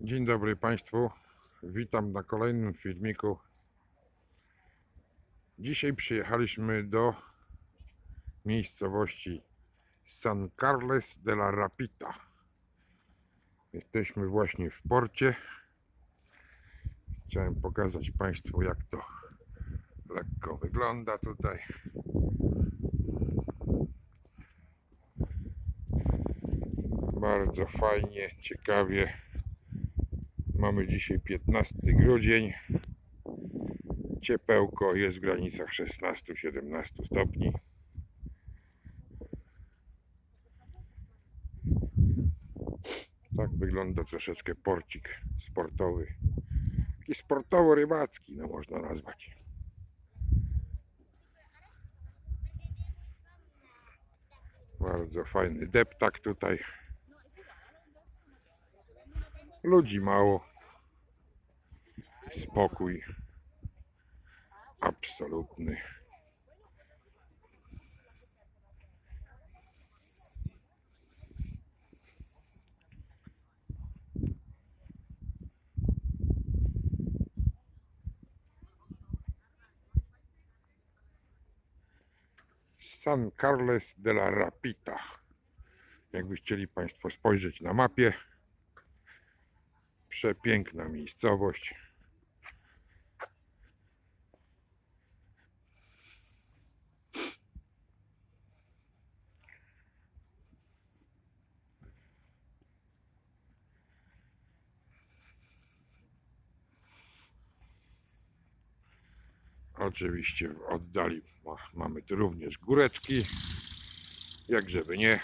Dzień dobry Państwu. Witam na kolejnym filmiku. Dzisiaj przyjechaliśmy do miejscowości San Carles de la Rapita. Jesteśmy właśnie w porcie. Chciałem pokazać Państwu, jak to lekko wygląda tutaj. Bardzo fajnie, ciekawie. Mamy dzisiaj 15 grudzień. Ciepełko jest w granicach 16-17 stopni. Tak wygląda troszeczkę porcik sportowy. Taki sportowo-rybacki, no można nazwać. Bardzo fajny deptak tutaj. Ludzi mało. Spokój. Absolutny. San Carles de la Rapita. Jakby chcieli Państwo spojrzeć na mapie, Przepiękna miejscowość. Oczywiście w oddali ma- mamy tu również góreczki. Jak żeby nie,